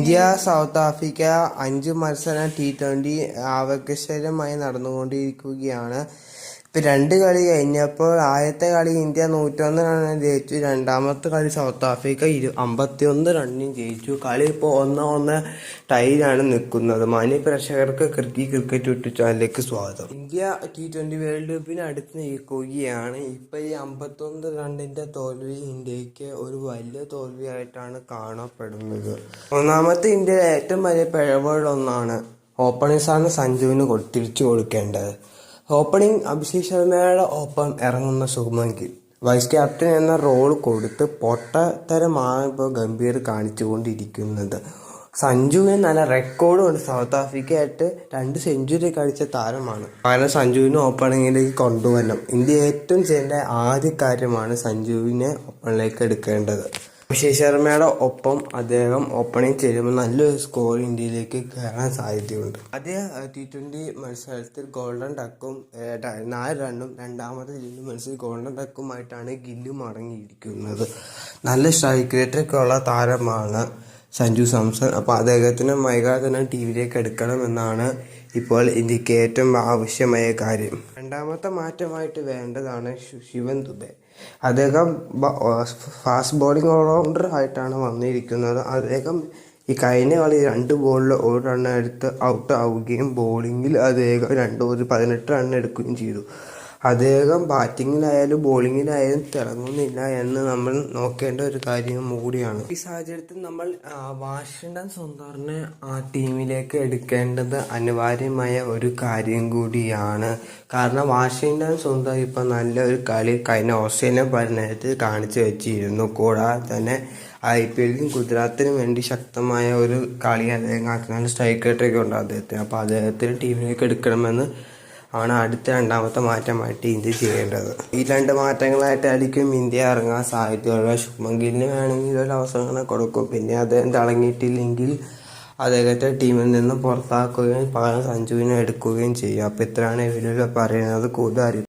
India south Africa അഞ്ച് മത്സര T twenty ആവേശകരമായി നടന്നുകൊണ്ടിരിക്കുകയാണ്. ഇപ്പൊ രണ്ട് കളി കഴിഞ്ഞപ്പോൾ ആദ്യത്തെ കളി ഇന്ത്യ നൂറ്റൊന്ന് റണ്ണിന് ജയിച്ചു. രണ്ടാമത്തെ കളി സൗത്ത് ആഫ്രിക്ക ഇരു അമ്പത്തിയൊന്ന് റണ്ണിന് ജയിച്ചു. കളി ഇപ്പോൾ ഒന്ന് ഒന്ന് ടൈലാണ് നിൽക്കുന്നത്. മാന്യ പ്രേക്ഷകർക്ക് ക്രിക്കി ക്രിക്കറ്റ് വിട്ടു ചാനലിലേക്ക് സ്വാഗതം. ഇന്ത്യ ടി ട്വന്റി വേൾഡ് കപ്പിന് അടുത്ത് നിൽക്കുകയാണ്. ഇപ്പോൾ ഈ അമ്പത്തൊന്ന് റണ്ണിന്റെ തോൽവി ഇന്ത്യയ്ക്ക് ഒരു വലിയ തോൽവിയായിട്ടാണ് കാണപ്പെടുന്നത്. ഒന്നാമത്തെ ഇന്ത്യയിലെ ഏറ്റവും വലിയ പിഴവുകളൊന്നാണ് ഓപ്പണേഴ്സാണ് സഞ്ജുവിന് തിരിച്ചു കൊടുക്കേണ്ടത്. ഓപ്പണിംഗ് അഭിഷേക് ശർമ്മയുടെ ഒപ്പം ഇറങ്ങുന്ന ശുഭമെങ്കിൽ വൈസ് ക്യാപ്റ്റൻ എന്ന റോൾ കൊടുത്ത് പൊട്ടത്തരമാണ് ഇപ്പോൾ ഗംഭീർ കാണിച്ചുകൊണ്ടിരിക്കുന്നത്. സഞ്ജുവിന് നല്ല റെക്കോർഡുണ്ട് സൗത്ത് ആഫ്രിക്കയായിട്ട് രണ്ട് സെഞ്ചുറി കളിച്ച താരമാണ്. കാരണം സഞ്ജുവിനെ ഓപ്പണിങ്ങിലേക്ക് കൊണ്ടുവരണം. ഇന്ത്യ ഏറ്റവും ചെയ്യേണ്ട ആദ്യ കാര്യമാണ് സഞ്ജുവിനെ ഓപ്പണിലേക്ക് എടുക്കേണ്ടത്. അഭിഷേക് ശർമ്മയുടെ ഒപ്പം അദ്ദേഹം ഓപ്പണിംഗ് ചെയ്യുമ്പോൾ നല്ലൊരു സ്കോർ ഇന്ത്യയിലേക്ക് കയറാൻ സാധ്യതയുണ്ട്. ആദ്യ ടി ട്വന്റി മത്സരത്തിൽ ഗോൾഡൻ ടക്കും നാല് റണ്ണും രണ്ടാമത്തെ ജില്ലു മത്സരത്തിൽ ഗോൾഡൻ ടക്കുമായിട്ടാണ് ഗില്ലു മടങ്ങിയിരിക്കുന്നത്. നല്ല സ്ട്രൈക്ക് റേറ്റൊക്കെ ഉള്ള താരമാണ് സഞ്ജു സാംസൺ. അപ്പോൾ അദ്ദേഹത്തിന് വൈകാതെ തന്നെ ടി വിയിലേക്ക് എടുക്കണമെന്നാണ് ഇപ്പോൾ ഇന്ത്യയ്ക്ക് ഏറ്റവും ആവശ്യമായ കാര്യം. രണ്ടാമത്തെ മാറ്റമായിട്ട് വേണ്ടതാണ് ശിവൻ ദുബെ. അദ്ദേഹം ഫാസ്റ്റ് ബോളിംഗ് ഓൾറൗണ്ടർ ആയിട്ടാണ് വന്നിരിക്കുന്നത്. അദ്ദേഹം ഈ കഴിഞ്ഞ കളി രണ്ട് ബോളിൽ ഒരു റൺ എടുത്ത് ഔട്ട് ആവുകയും ബോളിങ്ങിൽ അദ്ദേഹം രണ്ട് ഒരു പതിനെട്ട് റൺ എടുക്കുകയും ചെയ്തു. അദ്ദേഹം ബാറ്റിങ്ങിലായാലും ബോളിങ്ങിലായാലും തിളങ്ങുന്നില്ല എന്ന് നമ്മൾ നോക്കേണ്ട ഒരു കാര്യം കൂടിയാണ്. ഈ സാഹചര്യത്തിൽ നമ്മൾ വാഷിങ്ടൺ സുന്ദറിനെ ആ ടീമിലേക്ക് എടുക്കേണ്ടത് അനിവാര്യമായ ഒരു കാര്യം കൂടിയാണ്. കാരണം വാഷിങ്ടൺ സുന്ദർ ഇപ്പം നല്ലൊരു കളി കഴിഞ്ഞ ഓസ്ട്രേലിയൻ പര്യടനത്തിൽ കാണിച്ചു വെച്ചിരുന്നു. കൂടാതെ തന്നെ ഐ പി എല്ലിലും ഗുജറാത്തിനും വേണ്ടി ശക്തമായ ഒരു കളി അദ്ദേഹം കാണിച്ചാൽ സ്ട്രൈക്ക് റേറ്റൊക്കെ ഉണ്ട് അദ്ദേഹത്തിന്. അപ്പോൾ അദ്ദേഹത്തിന് ടീമിലേക്ക് എടുക്കണമെന്ന് ആണ് അടുത്ത രണ്ടാമത്തെ മാറ്റമായിട്ട് ഇന്ത്യ ചെയ്യേണ്ടത്. ഈ രണ്ട് മാറ്റങ്ങളായിട്ടായിരിക്കും ഇന്ത്യ ഇറങ്ങാൻ സാധ്യതയുള്ള ഗില്ലിന് വേണമെങ്കിൽ ഒരു അവസരങ്ങൾ കൊടുക്കും. പിന്നെ അദ്ദേഹം തിളങ്ങിയിട്ടില്ലെങ്കിൽ അദ്ദേഹത്തെ ടീമിൽ നിന്ന് പുറത്താക്കുകയും പകരം സഞ്ജുവിനെ എടുക്കുകയും ചെയ്യും. അപ്പോൾ ഇത്രയാണ് വീഡിയോയിൽ പറയുന്നത്. കൂടുതൽ